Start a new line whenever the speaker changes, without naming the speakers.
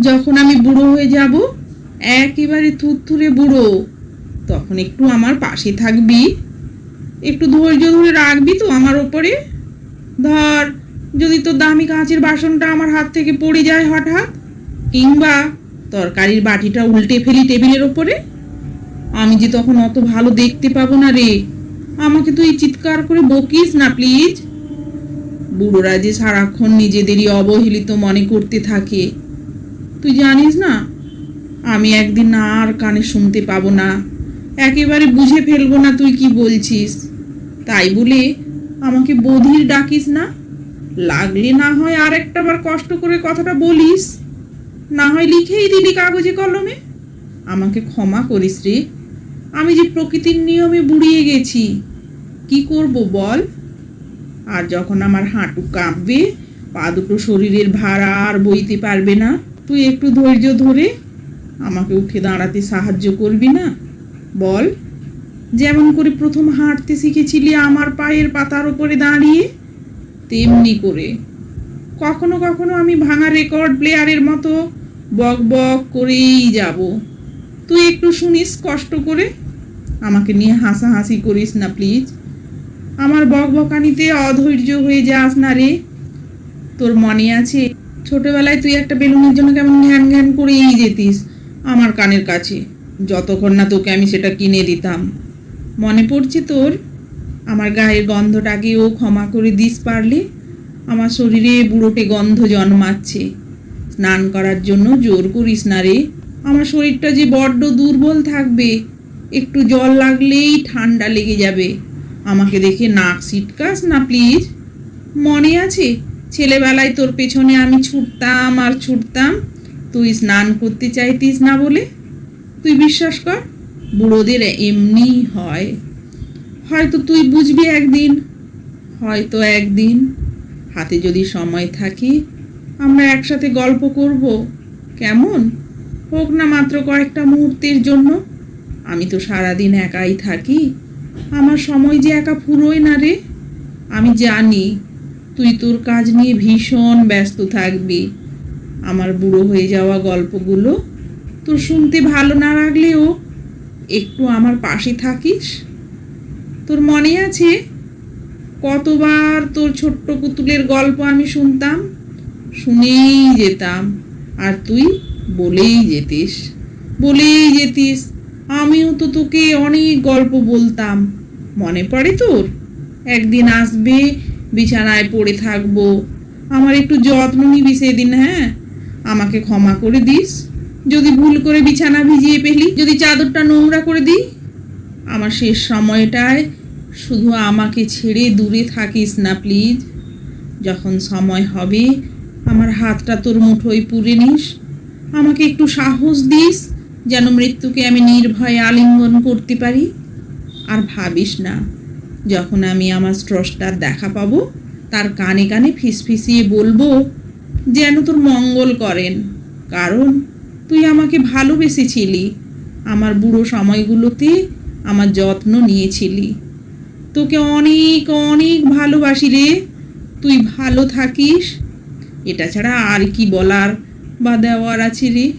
যখন আমি বুড়ো হয়ে যাব, একেবারে থুরথুরে বুড়ো, তখন একটু আমার পাশে থাকবি। একটু ধৈর্য ধরে রাখবি তো আমার ওপরে। ধর, যদি তোর দামি কাঁচের বাসনটা আমার হাত থেকে পড়ে যায় হঠাৎ, কিংবা তরকারির বাটিটা উল্টে ফেলি টেবিলের ওপরে। আমি যে তখন অত ভালো দেখতে পাবো না রে। আমাকে তুই চিৎকার করে বকিস না প্লিজ। বুড়োরা যে সারাক্ষণ নিজেদেরই অবহেলিত মনে করতে থাকে। তুই জানিস না? আমি একদিন আর কানে শুনতে পাবো না। একেবারে বুঝে ফেলব না তুই কি বলছিস। তাই বলে আমাকে বধির ডাকিস না? লাগলে না হয় আর একটা বার কষ্ট করে কথাটা বলিস। না হয় লিখেই দিলি কাগজে কলমে। আমাকে ক্ষমা করিস রে। আমি যে প্রকৃতির নিয়মে বুড়িয়ে গেছি। কি করব বল? আর যখন আমার হাঁটু কাঁপবে, পা দুটো শরীরের ভার আর বইতে পারবে না। তুই একটু ধৈর্য ধরে আমাকে উঠে দাঁড়াতে সাহায্য করবি না? বল। যেমন করে প্রথম হাঁটতে শিখেছিলি আমার পায়ের পাতার ওপরে দাঁড়িয়ে, তেমনি করে। কখনো কখনো আমি ভাঙা রেকর্ড প্লেয়ারের মতো বক বক করেই যাব। তুই একটু শুনিস, কষ্ট করে। আমাকে নিয়ে হাসাহাসি করিস না, প্লিজ। আমার বক বকানিতে অধৈর্য হয়ে যাস না রে। তোর মনে আছে ছোটবেলায় তুই একটা বেলুনের জন্য কেমন ঘ্যান ঘ্যান করেই যেতিস আমার কানের কাছে। যতক্ষণ না তোকে আমি সেটা কিনে দিতাম। মনে পড়ছে তোর? আমার গায়ের গন্ধটাকেও ক্ষমা করে দিস পারলে? আমার শরীরে বুড়োটে গন্ধ জন্মাচ্ছে। স্নান করার জন্য জোর করিস না রে। আমার শরীরটা যে বড্ড দুর্বল থাকবে। একটু জল লাগলেই ঠান্ডা লেগে যাবে। আমাকে দেখে নাক সিটকাস না প্লিজ? মনে আছে? ছেলেবেলায় তোর পেছনে আমি ছুটতাম আর ছুটতাম। তুই স্নান করতে চাইতিস না বলে? তুই বিশ্বাস কর, বুড়োদের এমনি হয়। হয়তো তুই বুঝবি একদিন, হয়তো একদিন। হাতে যদি সময় থাকে, আমরা একসাথে গল্প করব। কেমন? হোক না মাত্র কয়েকটা মুহূর্তের জন্য। আমি তো সারাদিন একাই থাকি। আমার সময় যে একা ফুরোয় না রে। আমি জানি তুই তোর কাজ নিয়ে ভীষণ ব্যস্ত থাকবি। আমার বুড়ো হয়ে যাওয়া গল্পগুলো তোর শুনতে ভালো না লাগলেও একটু আমার পাশে থাকিস। তোর মনে আছে? কতবার তোর ছোট্ট পুতুলের গল্প আমি শুনতাম, শুনেই যেতাম, আর তুই বলেই যেতিস বলেই যেতিস। আমিও তো তোকে অনেক গল্প বলতাম। মনে পড়ে তোর? একদিন আসবে বিছানায় পড়ে থাকব। আমার একটু যত্ন নিবি সেদিন হ্যাঁ? আমাকে ক্ষমা করে দিস। যদি ভুল করে বিছানা ভিজিয়ে পেলি, যদি চাদরটা নোংরা করে দিই, আমার শেষ সময়টায় শুধু আমাকে ছেড়ে দূরে থাকিস না, প্লিজ। যখন সময় হবে, আমার হাতটা তোর মুঠোয় পুরে নিস। আমাকে একটু সাহস দিস, যেন মৃত্যুকে আমি নির্ভয়ে আলিঙ্গন করতে পারি। আর ভাবিস না যখন আমি আমার স্রষ্টার দেখা পাবো, তার কানে কানে ফিসফিসিয়ে বলব, যেন তোর মঙ্গল করেন। কারণ তুই আমাকে ভালোবেসেছিলি, আমার বুড়ো সময়গুলোতে আমার যত্ন নিয়েছিলি। তোকে অনেক অনেক ভালোবাসি রে। তুই ভালো থাকিস। এটা ছাড়া আর কি বলার বা দেওয়ার আছে রে?